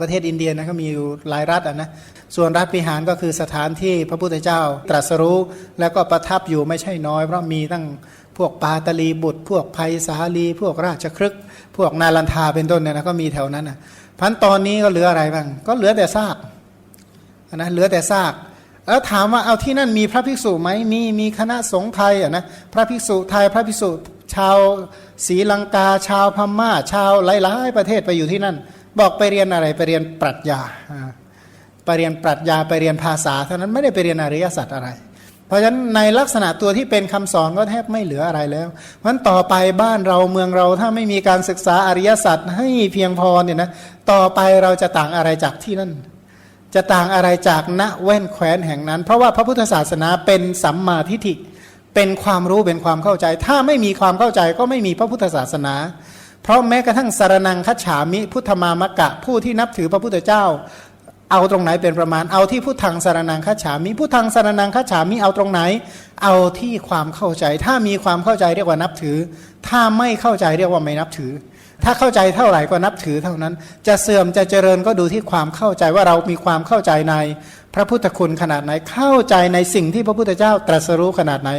ประเทศอินเดียนะก็มีอยู่หลายรัฐอะนะส่วนรัฐพิหารก็คือสถานที่พระพุทธเจ้าตรัสรู้ แล้วก็ประทับอยู่ไม่ใช่น้อย เพราะมีตั้งพวกปาตลีบุตร พวกภัยสาลี พวกราชครึก พวกนาลันทาเป็นต้นเนี่ยนะก็มีแถวนั้นอะพันตอนนี้ก็เหลืออะไรบ้าง ก็เหลือแต่ซากนะเหลือแต่ซากแล้วถามว่าเอาที่นั่นมีพระภิกษุไหมมีมีคณะสงฆ์ไทยอะนะพระภิกษุไทยพระภิกษุชาวศรีลังกาชาวพม่าชาวหลายๆประเทศไปอยู่ที่นั่น บอกไปเรียนอะไรไปเรียนปรัชญาไปเรียนปรัชญาไปเรียนภาษาเท่านั้นไม่ได้ไปเรียนอริยสัจอะไร เพราะฉะนั้นในลักษณะตัวที่เป็นคำสอนก็แทบไม่เหลืออะไรแล้ว เพราะฉะนั้นต่อไปบ้านเราเมืองเราถ้าไม่มีการศึกษาอริยสัจให้เพียงพอเนี่ยนะต่อไปเราจะต่างอะไรจากที่นั่น จะต่างอะไรจากณแว่นแคว้นแห่งนั้น เพราะว่าพระพุทธศาสนาเป็นสัมมาทิฏฐิเป็นความรู้เป็นความเข้าใจ ถ้าไม่มีความเข้าใจก็ไม่มีพระพุทธศาสนา เพราะแม้กระทั่งสารนังคัจฉามิ พุทธมามะกะ ผู้ที่นับถือพระพุทธเจ้า เอาตรงไหนเป็นประมาณ เอาที่พุทธังสารนังคัจฉามิ พุทธังสารนังคัจฉามิเอาตรงไหน เอาที่ความเข้าใจ ถ้ามีความเข้าใจเรียกว่านับถือ ถ้าไม่เข้าใจเรียกว่าไม่นับถือ ถ้าเข้าใจเท่าไหร่ก็นับถือเท่านั้น จะเสื่อมจะเจริญก็ดูที่ความเข้าใจว่าเรามีความเข้าใจใน พระพุทธคุณขนาดไหนเข้าใจในสิ่งที่พระพุทธเจ้าตรัสรู้ขนาดไหน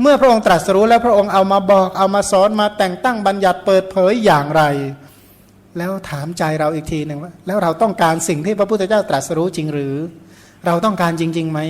เมื่อพระองค์ตรัสรู้แล้วพระองค์เอามาบอกเอามาสอนมาแต่งตั้งบัญญัติเปิดเผยอย่างไร แล้วถามใจเราอีกทีหนึ่งว่า แล้วเราต้องการสิ่งที่พระพุทธเจ้าตรัสรู้จริงหรือ เราต้องการจริงๆไหม